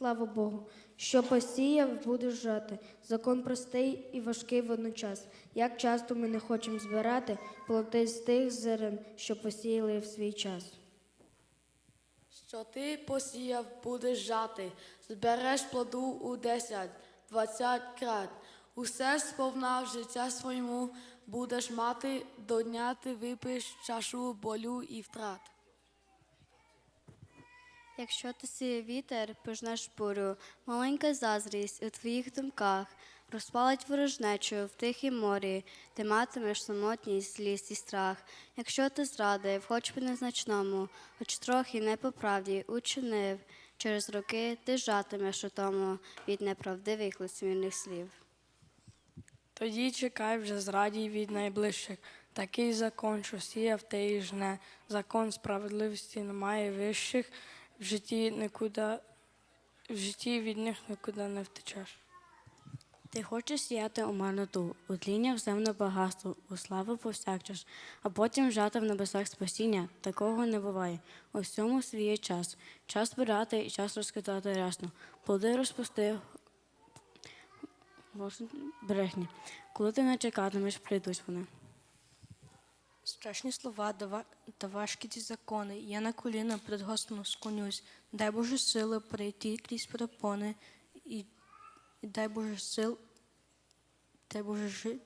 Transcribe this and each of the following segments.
Слава Богу, що посіяв, будеш жати. Закон простий і важкий водночас. Як часто ми не хочемо збирати плоди з тих зерен, що посіяли в свій час. Що ти посіяв, будеш жати, збереш плоду у десять, двадцять крат. Усе сповна в життя своєму будеш мати, до дня ти випиш чашу болю і втрат. Якщо ти сіє вітер, пожнеш бурю, маленька заздрість у твоїх думках, розпалить ворожнечу в тихім морі, ти матимеш самотність, злість і страх. Якщо ти зрадив, хоч би незначному, хоч трохи не по правді учинив, через роки ти жатимеш у тому від неправдивих лицемірних слів. Тоді чекай вже зрадій від найближчих. Такий закон, що сіяв, те і жне. Закон справедливості немає вищих, в житті нікуди, в житті від них нікуди не втечеш. Ти хочеш сіяти у марноту, у тління в земне багатство, у славу повсякчас, а потім жати в небесах спасіння. Такого не буває. У всьому свій час. Час збирати і час розкидати рясно. Плоди розпустив брехні. Коли ти не чекатимеш, прийдуть вони. Страшні слова та важкі ці закони. Я на коліна перед Господом склонюсь. Дай Боже сили прийти крізь перепони і, і дай Боже сил, дай Боже жи,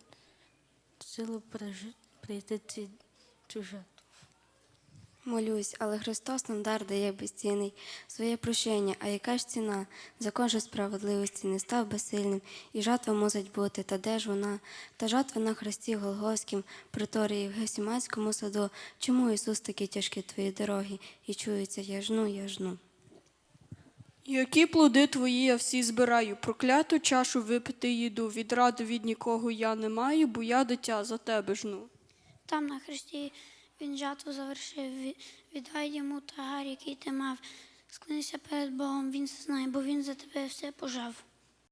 сили пережити, прийти ці чуже. Молюсь, але Христос нам дар дає безцінний своє прощення, а яка ж ціна? Закон же справедливості не став безсильним, і жатва мусить бути, та де ж вона? Та жатва на Христі Голгофськім, приторії в Гесіманському саду. Чому Ісус такі тяжкі твої дороги, і чується я жну, я жну. Які плоди твої я всі збираю, прокляту чашу випити їду, відради від нікого я не маю, бо я дитя за тебе жну. Там на хресті він жатву завершив. Ві- Віддай йому тагар, який ти мав. Склинися перед Богом, він це знає, бо він за тебе все пожав.